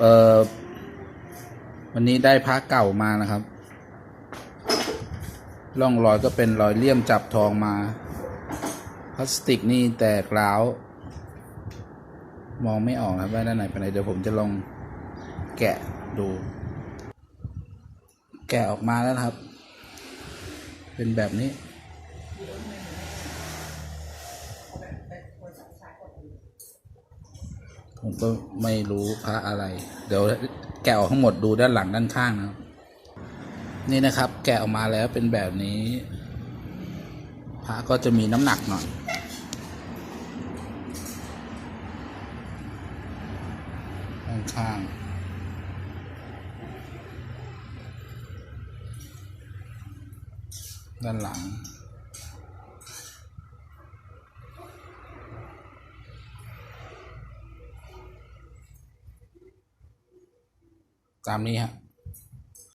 เออวันนี้ได้พระเก่ามานะครับ ร่องรอยก็เป็นรอยเลี่ยมจับทองมา พลาสติกนี่แตกร้าว มองไม่ออกนะครับว่าด้านไหนเป็นไหนเดี๋ยวผมจะลองแกะดู แกะออกมาแล้วครับ เป็นแบบนี้ ผมก็ไม่รู้พระอะไร เดี๋ยวแกะออกทั้งหมดดูด้านหลังด้านข้างนะครับ นี่นะครับ แกะออกมาแล้วเป็นแบบนี้ พระก็จะมีน้ำหนักหน่อยด้านข้างด้านหลัง ตามนี้ฮะ